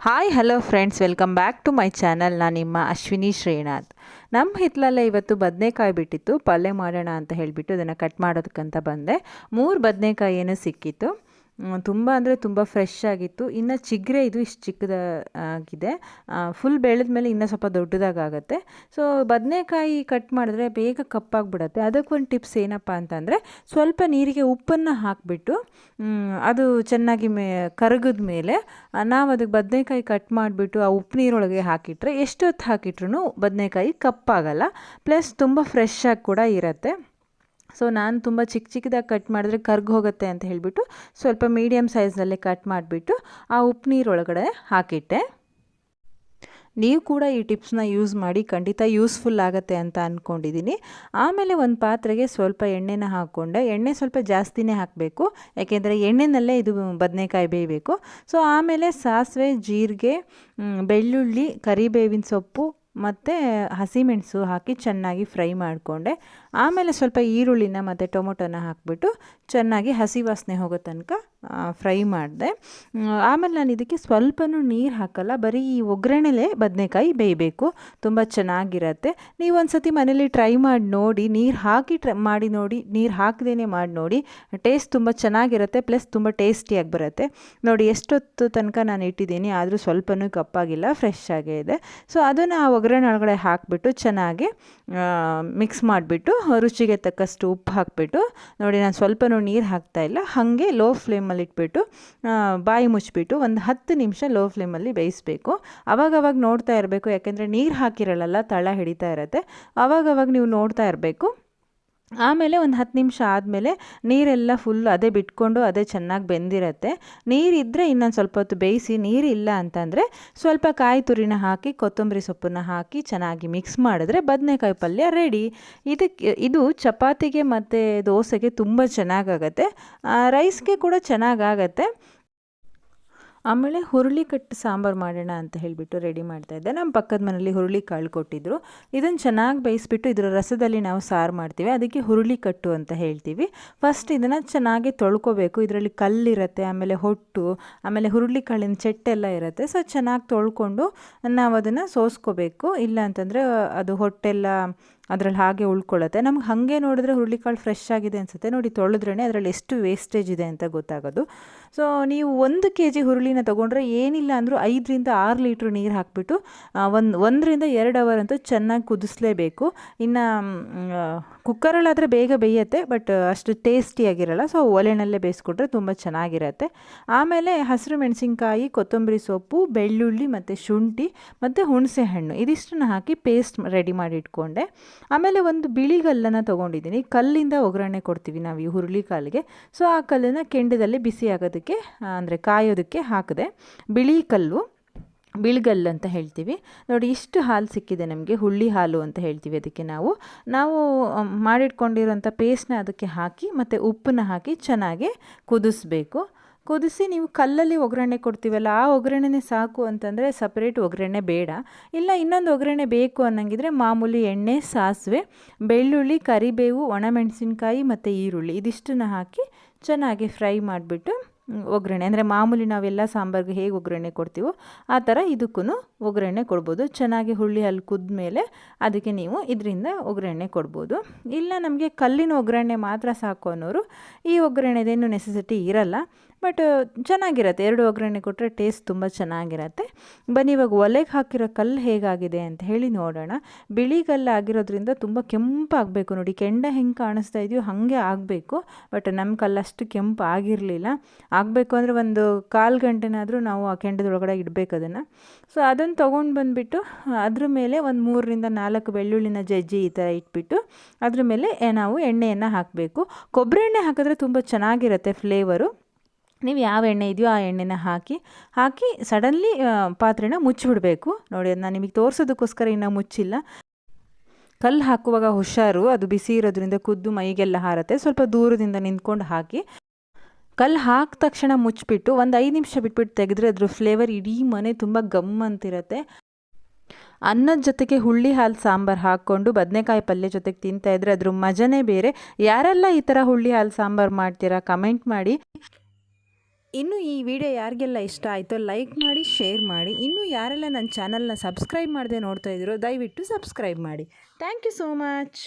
Hi hello friends welcome back to my channel ನಾನು ನಿಮ್ಮ ಅಶ್ವಿನಿ ಶ್ರೀನಾಥ್. ನಮ್ಮ ಹಿತ್ತಲಲ್ಲೇ ಇವತ್ತು ಬದನೆಕಾಯಿ ಬಿಟ್ಟಿತ್ತು. ಪಲ್ಯ ಮಾಡೋಣ ಅಂತ ಹೇಳಿಬಿಟ್ಟು ಅದನ್ನು ಕಟ್ ಮಾಡೋದಕ್ಕಂತ ಬಂದೆ. ಮೂರು ಬದನೆಕಾಯಿ ಏನು ಸಿಕ್ಕಿತ್ತು. ತುಂಬ ಅಂದರೆ ತುಂಬ ಫ್ರೆಶ್ ಆಗಿತ್ತು. ಇನ್ನು ಚಿಗ್ರೆ ಇದು ಇಷ್ಟು ಚಿಕ್ಕದ ಆಗಿದೆ. ಫುಲ್ ಬೆಳೆದ ಮೇಲೆ ಇನ್ನೂ ಸ್ವಲ್ಪ ದೊಡ್ಡದಾಗುತ್ತೆ ಸೊ ಬದನೆಕಾಯಿ ಕಟ್ ಮಾಡಿದ್ರೆ ಬೇಗ ಕಪ್ಪಾಗಿಬಿಡತ್ತೆ. ಅದಕ್ಕೊಂದು ಟಿಪ್ಸ್ ಏನಪ್ಪ ಅಂತಂದರೆ, ಸ್ವಲ್ಪ ನೀರಿಗೆ ಉಪ್ಪನ್ನು ಹಾಕಿಬಿಟ್ಟು ಅದು ಚೆನ್ನಾಗಿ ಮೇ, ಕರಗಿದ ಮೇಲೆ ನಾವು ಅದಕ್ಕೆ ಬದನೆಕಾಯಿ ಕಟ್ ಮಾಡಿಬಿಟ್ಟು ಆ ಉಪ್ಪು ನೀರೊಳಗೆ ಹಾಕಿಟ್ರೆ ಎಷ್ಟೊತ್ತು ಹಾಕಿಟ್ರೂ ಬದನೆಕಾಯಿ ಕಪ್ಪಾಗಲ್ಲ. ಪ್ಲಸ್ ತುಂಬ ಫ್ರೆಶ್ ಆಗಿ ಕೂಡ ಇರುತ್ತೆ. ಸೊ ನಾನು ತುಂಬ ಚಿಕ್ಕ ಚಿಕ್ಕದಾಗಿ ಕಟ್ ಮಾಡಿದ್ರೆ ಕರ್ಗ್ ಹೋಗುತ್ತೆ ಅಂತ ಹೇಳಿಬಿಟ್ಟು ಸ್ವಲ್ಪ ಮೀಡಿಯಮ್ ಸೈಜ್ನಲ್ಲೇ ಕಟ್ ಮಾಡಿಬಿಟ್ಟು ಆ ಉಪ್ಪು ನೀರೊಳಗಡೆ ಹಾಕಿಟ್ಟೆ. ನೀವು ಕೂಡ ಈ ಟಿಪ್ಸ್ನ ಯೂಸ್ ಮಾಡಿ ಖಂಡಿತ ಯೂಸ್ಫುಲ್ ಆಗುತ್ತೆ ಅಂತ ಅಂದ್ಕೊಂಡಿದ್ದೀನಿ ಆಮೇಲೆ ಒಂದು ಪಾತ್ರೆಗೆ ಸ್ವಲ್ಪ ಎಣ್ಣೆನ ಹಾಕ್ಕೊಂಡೆ ಎಣ್ಣೆ ಸ್ವಲ್ಪ ಜಾಸ್ತಿನೇ ಹಾಕಬೇಕು. ಯಾಕೆಂದರೆ ಎಣ್ಣೆನಲ್ಲೇ ಇದು ಬದನೆಕಾಯಿ ಬೇಯಬೇಕು. ಸೊ ಆಮೇಲೆ ಸಾಸಿವೆ, ಜೀರಿಗೆ ಬೆಳ್ಳುಳ್ಳಿ, ಕರಿಬೇವಿನ ಸೊಪ್ಪು ಮತ್ತು ಹಸಿಮೆಣಸು ಹಾಕಿ ಚೆನ್ನಾಗಿ ಫ್ರೈ ಮಾಡಿಕೊಂಡೆ. ಆಮೇಲೆ ಸ್ವಲ್ಪ ಈರುಳ್ಳಿನ ಮತ್ತು ಟೊಮೊಟೊನ ಹಾಕಿಬಿಟ್ಟು ಚೆನ್ನಾಗಿ ಹಸಿ ವಾಸನೆ ಹೋಗೋ ತನಕ ಫ್ರೈ ಮಾಡಿದೆ. ಆಮೇಲೆ ನಾನು ಇದಕ್ಕೆ ಸ್ವಲ್ಪನೂ ನೀರು ಹಾಕಲ್ಲ, ಬರೀ ಈ ಒಗ್ಗರಣೆಲೇ ಬದನೆಕಾಯಿ ಬೇಯಬೇಕು. ತುಂಬ ಚೆನ್ನಾಗಿರತ್ತೆ. ನೀವೊಂದು ಸತಿ ಮನೇಲಿ ಟ್ರೈ ಮಾಡಿ ನೋಡಿ, ನೀರು ಹಾಕಿ ಟ್ರೈ, ಮಾಡಿ ನೋಡಿ, ನೀರು ಹಾಕದೇ ಮಾಡಿ ನೋಡಿ, ಟೇಸ್ಟ್ ತುಂಬ ಚೆನ್ನಾಗಿರುತ್ತೆ, ಪ್ಲಸ್ ತುಂಬ ಟೇಸ್ಟಿಯಾಗಿ ಬರುತ್ತೆ. ನೋಡಿ, ಎಷ್ಟೊತ್ತು ತನಕ ನಾನು ಇಟ್ಟಿದ್ದೀನಿ, ಆದರೂ ಸ್ವಲ್ಪನೂ ಕಪ್ಪಾಗಿಲ್ಲ, ಫ್ರೆಶ್ ಆಗೇ ಇದೆ. ಸೊ, ಅದನ್ನು ಆ ಒಗ್ಗರಣೆ ಒಳಗಡೆ ಹಾಕಿಬಿಟ್ಟು ಚೆನ್ನಾಗಿ ಮಿಕ್ಸ್ ಮಾಡಿಬಿಟ್ಟು ರುಚಿಗೆ ತಕ್ಕಷ್ಟು ಉಪ್ಪು ಹಾಕಿಬಿಟ್ಟು, ನೋಡಿ ನಾನು ಸ್ವಲ್ಪನೂ ನೀರು ಹಾಕ್ತಾಯಿಲ್ಲ ಹಾಗೆ ಲೋ ಫ್ಲೇಮಲ್ಲಿ ಇಟ್ಬಿಟ್ಟು ಬಾಯಿ ಮುಚ್ಚಿಬಿಟ್ಟು ಒಂದು ಹತ್ತು ನಿಮಿಷ ಲೋ ಫ್ಲೇಮಲ್ಲಿ ಬೇಯಿಸಬೇಕು. ಅವಾಗವಾಗ ನೋಡ್ತಾ ಇರಬೇಕು, ಯಾಕೆಂದರೆ ನೀರು ಹಾಕಿರಲ್ಲ, ತಳ ಹಿಡಿತಾ ಇರುತ್ತೆ. ಆವಾಗವಾಗ ನೀವು ನೋಡ್ತಾ ಇರಬೇಕು. ಆಮೇಲೆ ಒಂದು ಹತ್ತು ನಿಮಿಷ ಆದಮೇಲೆ ನೀರೆಲ್ಲ ಫುಲ್ ಅದೇ ಬಿಟ್ಕೊಂಡು ಅದೇ ಚೆನ್ನಾಗಿ ಬೆಂದಿರತ್ತೆ. ನೀರಿದ್ದರೆ ಇನ್ನೊಂದು ಸ್ವಲ್ಪ ಹೊತ್ತು ಬೇಯಿಸಿ ನೀರಿಲ್ಲ ಅಂತಂದರೆ ಸ್ವಲ್ಪ ಕಾಯಿ ತುರಿನ ಹಾಕಿ, ಕೊತ್ತಂಬರಿ ಸೊಪ್ಪನ್ನು ಹಾಕಿ ಚೆನ್ನಾಗಿ ಮಿಕ್ಸ್ ಮಾಡಿದ್ರೆ ಬದನೆಕಾಯಿ ಪಲ್ಯ ರೆಡಿ ಇದಕ್ಕೆ ಇದು ಚಪಾತಿಗೆ ಮತ್ತು ದೋಸೆಗೆ ತುಂಬ ಚೆನ್ನಾಗಾಗತ್ತೆ ರೈಸ್ಗೆ ಕೂಡ ಚೆನ್ನಾಗಾಗತ್ತೆ ಆಮೇಲೆ ಹುರುಳಿ ಕಟ್ಟು ಸಾಂಬಾರು ಮಾಡೋಣ ಅಂತ ಹೇಳಿಬಿಟ್ಟು ರೆಡಿ ಮಾಡ್ತಾ ಇದ್ದೆ. ನಮ್ಮ ಪಕ್ಕದ ಮನೇಲಿ ಹುರುಳಿ ಕಾಳು ಕೊಟ್ಟಿದ್ದರು ಇದನ್ನು ಚೆನ್ನಾಗಿ ಬೇಯಿಸ್ಬಿಟ್ಟು ಇದರ ರಸದಲ್ಲಿ ನಾವು ಸಾರು ಮಾಡ್ತೀವಿ. ಅದಕ್ಕೆ ಹುರುಳಿ ಕಟ್ಟು ಅಂತ ಹೇಳ್ತೀವಿ. ಫಸ್ಟ್ ಇದನ್ನು ಚೆನ್ನಾಗಿ ತೊಳ್ಕೊಬೇಕು. ಇದರಲ್ಲಿ ಕಲ್ಲಿರುತ್ತೆ, ಆಮೇಲೆ ಹೊಟ್ಟು, ಆಮೇಲೆ ಹುರುಳಿ ಕಾಳಿನ ಚೆಟ್ಟೆಲ್ಲ ಇರುತ್ತೆ. ಸೊ ಚೆನ್ನಾಗಿ ತೊಳ್ಕೊಂಡು ನಾವು ಅದನ್ನು ಸೋಸ್ಕೋಬೇಕು. ಇಲ್ಲ ಅಂತಂದರೆ ಅದು ಹೊಟ್ಟೆಲ್ಲ ಅದರಲ್ಲಿ ಹಾಗೆ ಉಳ್ಕೊಳ್ಳುತ್ತೆ. ನಮ್ಗೆ ಹಾಗೆ ನೋಡಿದ್ರೆ ಹುರುಳಿಕಾಳು ಫ್ರೆಶ್ ಆಗಿದೆ ಅನಿಸುತ್ತೆ. ನೋಡಿ ತೊಳೆದ್ರೇ ಅದರಲ್ಲಿ ಎಷ್ಟು ವೇಸ್ಟೇಜ್ ಇದೆ ಅಂತ ಗೊತ್ತಾಗೋದು. ಸೊ ನೀವು ಒಂದು ಕೆ ಜಿ ಹುರುಳಿನ ತೊಗೊಂಡ್ರೆ ಏನಿಲ್ಲ ಅಂದರೂ ಐದರಿಂದ ಆರು ಲೀಟ್ರ್ ನೀರು ಹಾಕಿಬಿಟ್ಟು ಒಂದು, ಒಂದರಿಂದ ಎರಡು ಅವರ್ ಅಂತೂ ಚೆನ್ನಾಗಿ ಕುದಿಸ್ಲೇಬೇಕು. ಇನ್ನು ಕುಕ್ಕರಲ್ಲಾದರೆ ಬೇಗ ಬೇಯತ್ತೆ ಬಟ್ ಅಷ್ಟು ಟೇಸ್ಟಿಯಾಗಿರಲ್ಲ ಸೊ ಒಲೆನಲ್ಲೇ ಬೇಯಿಸ್ಕೊಂಡ್ರೆ ತುಂಬ ಚೆನ್ನಾಗಿರುತ್ತೆ. ಆಮೇಲೆ ಹಸಿರು ಮೆಣಸಿನ್ಕಾಯಿ, ಕೊತ್ತಂಬರಿ ಸೊಪ್ಪು, ಬೆಳ್ಳುಳ್ಳಿ ಮತ್ತು ಶುಂಠಿ ಮತ್ತು ಹುಣಸೆ ಹಣ್ಣು ಇದಿಷ್ಟನ್ನು ಹಾಕಿ ಪೇಸ್ಟ್ ರೆಡಿ ಮಾಡಿ ಇಟ್ಕೊಂಡೆ. ಆಮೇಲೆ ಒಂದು ಬಿಳಿಗಲ್ಲನ್ನು ತೊಗೊಂಡಿದ್ದೀನಿ. ಕಲ್ಲಿಂದ ಒಗ್ಗರಣೆ ಕೊಡ್ತೀವಿ ನಾವು ಈ ಹುರುಳಿ ಕಾಲಿಗೆ. ಸೊ ಆ ಕಲ್ಲನ್ನು ಕೆಂಡದಲ್ಲಿ ಬಿಸಿ ಆಗೋದಕ್ಕೆ ಅಂದರೆ ಕಾಯೋದಕ್ಕೆ ಹಾಕಿದೆ. ಬಿಳಿ ಕಲ್ಲು ಬಿಳಿಗಲ್ಲು ಅಂತ ಹೇಳ್ತೀವಿ. ನೋಡಿ, ಇಷ್ಟು ಹಾಲು ಸಿಕ್ಕಿದೆ ನಮಗೆ ಹುಳ್ಳಿ ಹಾಲು ಅಂತ ಹೇಳ್ತೀವಿ ಅದಕ್ಕೆ ನಾವು. ನಾವು ಮಾಡಿಟ್ಕೊಂಡಿರೋಂಥ ಪೇಸ್ಟ್ನ ಅದಕ್ಕೆ ಹಾಕಿ ಮತ್ತು ಉಪ್ಪನ್ನ ಹಾಕಿ ಚೆನ್ನಾಗಿ ಕುದಿಸ್ಬೇಕು. ಕುದಿಸಿ ನೀವು ಕಲ್ಲಲ್ಲಿ ಒಗ್ಗರಣೆ ಕೊಡ್ತೀವಲ್ಲ, ಆ ಒಗ್ಗರಣೆನೇ ಸಾಕು ಅಂತಂದರೆ ಸಪ್ರೇಟ್ ಒಗ್ಗರಣೆ ಬೇಡ. ಇಲ್ಲ ಇನ್ನೊಂದು ಒಗ್ಗರಣೆ ಬೇಕು ಅನ್ನಂಗಿದ್ರೆ ಮಾಮೂಲಿ ಎಣ್ಣೆ, ಸಾಸಿವೆ, ಬೆಳ್ಳುಳ್ಳಿ, ಕರಿಬೇವು, ಒಣಮೆಣಸಿನ್ಕಾಯಿ ಮತ್ತು ಈರುಳ್ಳಿ ಇದಿಷ್ಟನ್ನು ಹಾಕಿ ಚೆನ್ನಾಗಿ ಫ್ರೈ ಮಾಡಿಬಿಟ್ಟು ಒಗ್ಗರಣೆ, ಅಂದರೆ ಮಾಮೂಲಿ ನಾವೆಲ್ಲ ಸಾಂಬಾರ್ಗೆ ಹೇಗೆ ಒಗ್ಗರಣೆ ಕೊಡ್ತೀವೋ ಆ ಥರ ಇದಕ್ಕೂ ಒಗ್ಗರಣೆ ಕೊಡ್ಬೋದು. ಚೆನ್ನಾಗಿ ಹುಳಿ ಅಲ್ಲಿ ಕುದ್ಮೇಲೆ ಅದಕ್ಕೆ ನೀವು ಇದರಿಂದ ಒಗ್ಗರಣೆ ಕೊಡ್ಬೋದು. ಇಲ್ಲ ನಮಗೆ ಕಲ್ಲಿನ ಒಗ್ಗರಣೆ ಮಾತ್ರ ಸಾಕು ಅನ್ನೋರು ಈ ಒಗ್ಗರಣೆದೇನು ನೆಸೆಸಿಟಿ ಇರಲ್ಲ. ಬಟ್ ಚೆನ್ನಾಗಿರುತ್ತೆ. ಎರಡು ಒಗ್ಗರಣೆ ಕೊಟ್ಟರೆ ಟೇಸ್ಟ್ ತುಂಬ ಚೆನ್ನಾಗಿರತ್ತೆ. ಬನ್ನಿ, ಇವಾಗ ಒಲೆಗೆ ಹಾಕಿರೋ ಕಲ್ಲು ಹೇಗಾಗಿದೆ ಅಂತ ಹೇಳಿ ನೋಡೋಣ. ಬಿಳಿ ಕಲ್ಲು ಆಗಿರೋದ್ರಿಂದ ತುಂಬ ಕೆಂಪಾಗಬೇಕು ನೋಡಿ. ಕೆಂಡ ಹೆಂಗೆ ಕಾಣಿಸ್ತಾ ಇದೆಯೋ ಹಾಗೆ ಆಗಬೇಕು. ಬಟ್ ನಮ್ಮ ಕಲ್ಲು ಅಷ್ಟು ಕೆಂಪು ಆಗಿರಲಿಲ್ಲ. ಆಗಬೇಕು ಅಂದರೆ ಒಂದು ಕಾಲು ಗಂಟೆನಾದರೂ ನಾವು ಆ ಕೆಂಡದೊಳಗಡೆ ಇಡಬೇಕು ಅದನ್ನು. ಸೊ ಅದನ್ನು ತೊಗೊಂಡು ಬಂದುಬಿಟ್ಟು, ಅದ್ರ ಮೇಲೆ ಒಂದು ಮೂರರಿಂದ ನಾಲ್ಕು ಬೆಳ್ಳುಳ್ಳಿನ ಜಜ್ಜಿ ಈ ಥರ ಇಟ್ಬಿಟ್ಟು, ಅದ್ರ ಮೇಲೆ ನಾವು ಎಣ್ಣೆಯನ್ನು ಹಾಕಬೇಕು. ಕೊಬ್ಬರಿ ಎಣ್ಣೆ ಹಾಕಿದ್ರೆ ತುಂಬ ಚೆನ್ನಾಗಿರುತ್ತೆ ಫ್ಲೇವರು ನೀವು ಯಾವ ಎಣ್ಣೆ ಇದೆಯೋ ಆ ಎಣ್ಣೆನ ಹಾಕಿ ಹಾಕಿ ಸಡನ್ಲಿ ಪಾತ್ರೆನ ಮುಚ್ಚಿಬಿಡಬೇಕು. ನೋಡಿ ನಾನು ನಿಮಗೆ ತೋರಿಸೋದಕ್ಕೋಸ್ಕರ ಇನ್ನೂ ಮುಚ್ಚಿಲ್ಲ. ಕಲ್ಲು ಹಾಕುವಾಗ ಹುಷಾರು, ಅದು ಬಿಸಿ ಇರೋದ್ರಿಂದ ಕುದ್ದು ಮೈಗೆಲ್ಲ ಹಾರತ್ತೆ. ಸ್ವಲ್ಪ ದೂರದಿಂದ ನಿಂತ್ಕೊಂಡು ಹಾಕಿ, ಕಲ್ಲು ಹಾಕಿದ ತಕ್ಷಣ ಮುಚ್ಚಿಬಿಟ್ಟು ಒಂದು ಐದು ನಿಮಿಷ ಬಿಟ್ಬಿಟ್ಟು ತೆಗೆದ್ರೆ ಅದ್ರ ಫ್ಲೇವರ್ ಇಡೀ ಮನೆ ತುಂಬ ಗಮ್ ಅಂತಿರತ್ತೆ. ಅನ್ನದ ಜೊತೆಗೆ ಹುಳ್ಳಿ ಹಾಲು ಸಾಂಬಾರು ಹಾಕ್ಕೊಂಡು ಬದನೆಕಾಯಿ ಪಲ್ಯ ಜೊತೆಗೆ ತಿಂತಾಯಿದ್ರೆ ಅದ್ರ ಮಜನೇ ಬೇರೆ. ಯಾರೆಲ್ಲ ಈ ಥರ ಹುಳ್ಳಿ ಹಾಲು ಸಾಂಬಾರು ಮಾಡ್ತೀರಾ, ಕಮೆಂಟ್ ಮಾಡಿ. ಇನ್ನು ಈ ವಿಡಿಯೋ ಯಾರಿಗೆಲ್ಲ ಇಷ್ಟ ಆಯಿತೋ ಲೈಕ್ ಮಾಡಿ ಶೇರ್ ಮಾಡಿ. ಇನ್ನೂ ಯಾರೆಲ್ಲ ನನ್ನ ಚಾನಲ್ನ ಸಬ್ಸ್ಕ್ರೈಬ್ ಮಾಡದೆ ನೋಡ್ತಾ ಇದ್ದೀರೋ ದಯವಿಟ್ಟು ಸಬ್ಸ್ಕ್ರೈಬ್ ಮಾಡಿ. Thank you so much